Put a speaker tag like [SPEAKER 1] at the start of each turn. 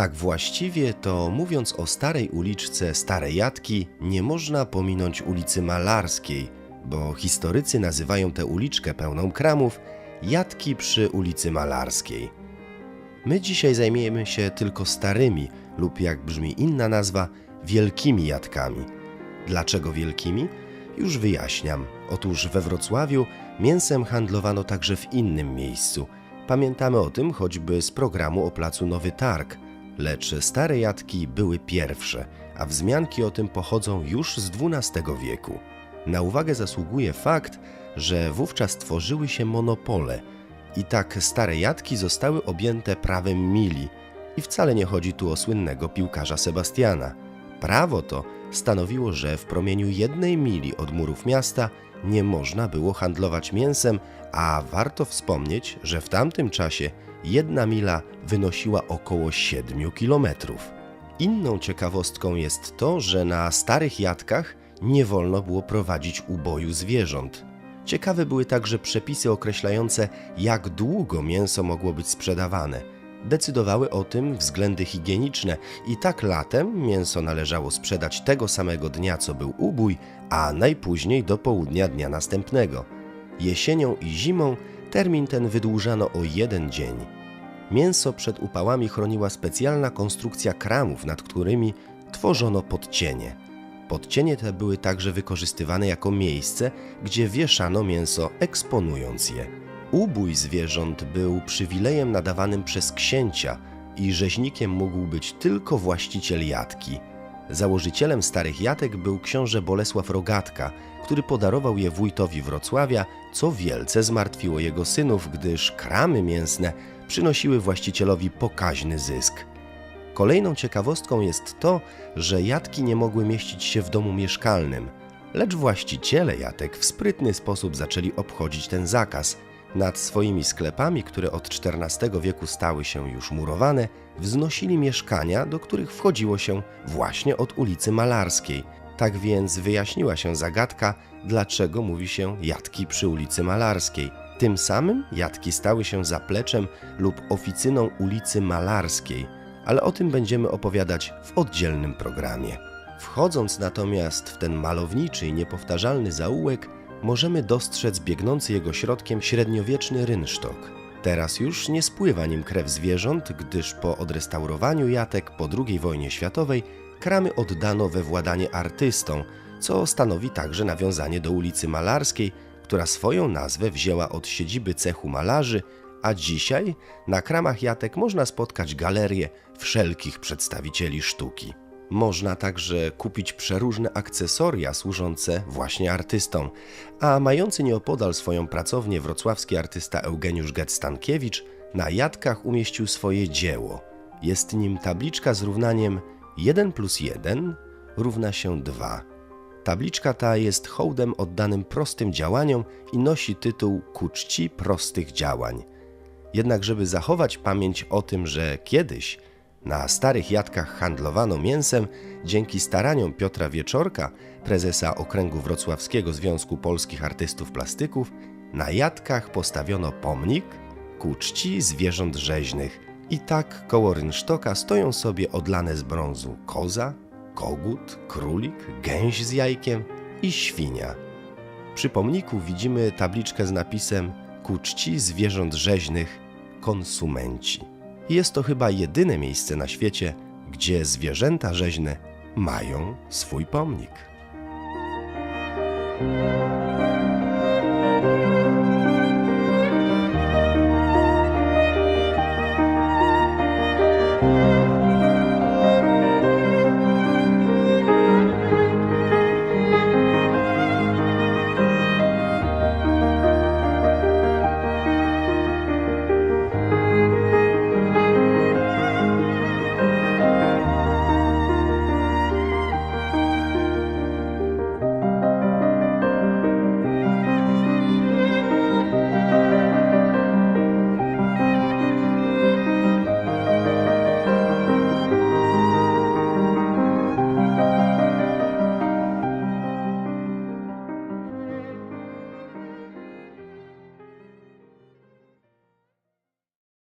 [SPEAKER 1] Tak właściwie to mówiąc o starej uliczce Stare Jatki, nie można pominąć ulicy Malarskiej, bo historycy nazywają tę uliczkę pełną kramów Jatki przy ulicy Malarskiej. My dzisiaj zajmiemy się tylko starymi, lub jak brzmi inna nazwa, wielkimi jatkami. Dlaczego wielkimi? Już wyjaśniam. Otóż we Wrocławiu mięsem handlowano także w innym miejscu. Pamiętamy o tym choćby z programu o placu Nowy Targ. Lecz stare jatki były pierwsze, a wzmianki o tym pochodzą już z XII wieku. Na uwagę zasługuje fakt, że wówczas tworzyły się monopole i tak stare jatki zostały objęte prawem mili. I wcale nie chodzi tu o słynnego piłkarza Sebastiana. Prawo to stanowiło, że w promieniu jednej mili od murów miasta nie można było handlować mięsem, a warto wspomnieć, że w tamtym czasie jedna mila wynosiła około 7 kilometrów. Inną ciekawostką jest to, że na starych jatkach nie wolno było prowadzić uboju zwierząt. Ciekawe były także przepisy określające, jak długo mięso mogło być sprzedawane. Decydowały o tym względy higieniczne i tak latem mięso należało sprzedać tego samego dnia, co był ubój, a najpóźniej do południa dnia następnego. Jesienią i zimą termin ten wydłużano o jeden dzień. Mięso przed upałami chroniła specjalna konstrukcja kramów, nad którymi tworzono podcienie. Podcienie te były także wykorzystywane jako miejsce, gdzie wieszano mięso, eksponując je. Ubój zwierząt był przywilejem nadawanym przez księcia i rzeźnikiem mógł być tylko właściciel jatki. Założycielem starych jatek był książę Bolesław Rogatka, który podarował je wójtowi Wrocławia, co wielce zmartwiło jego synów, gdyż kramy mięsne przynosiły właścicielowi pokaźny zysk. Kolejną ciekawostką jest to, że jatki nie mogły mieścić się w domu mieszkalnym, lecz właściciele jatek w sprytny sposób zaczęli obchodzić ten zakaz. Nad swoimi sklepami, które od XIV wieku stały się już murowane, wznosili mieszkania, do których wchodziło się właśnie od ulicy Malarskiej. Tak więc wyjaśniła się zagadka, dlaczego mówi się jatki przy ulicy Malarskiej. Tym samym jatki stały się zapleczem lub oficyną ulicy Malarskiej, ale o tym będziemy opowiadać w oddzielnym programie. Wchodząc natomiast w ten malowniczy i niepowtarzalny zaułek, możemy dostrzec biegnący jego środkiem średniowieczny rynsztok. Teraz już nie spływa nim krew zwierząt, gdyż po odrestaurowaniu jatek po II wojnie światowej kramy oddano we władanie artystom, co stanowi także nawiązanie do ulicy Malarskiej, która swoją nazwę wzięła od siedziby cechu malarzy, a dzisiaj na kramach jatek można spotkać galerię wszelkich przedstawicieli sztuki. Można także kupić przeróżne akcesoria służące właśnie artystom, a mający nieopodal swoją pracownię wrocławski artysta Eugeniusz Getstankiewicz na jatkach umieścił swoje dzieło. Jest nim tabliczka z równaniem 1 plus 1 równa się 2. Tabliczka ta jest hołdem oddanym prostym działaniom i nosi tytuł Ku czci prostych działań. Jednak żeby zachować pamięć o tym, że kiedyś na starych jatkach handlowano mięsem, dzięki staraniom Piotra Wieczorka, prezesa Okręgu Wrocławskiego Związku Polskich Artystów Plastyków, na jatkach postawiono pomnik ku czci zwierząt rzeźnych. I tak koło rynsztoka stoją sobie odlane z brązu koza, kogut, królik, gęś z jajkiem i świnia. Przy pomniku widzimy tabliczkę z napisem Ku czci zwierząt rzeźnych konsumenci. Jest to chyba jedyne miejsce na świecie, gdzie zwierzęta rzeźne mają swój pomnik.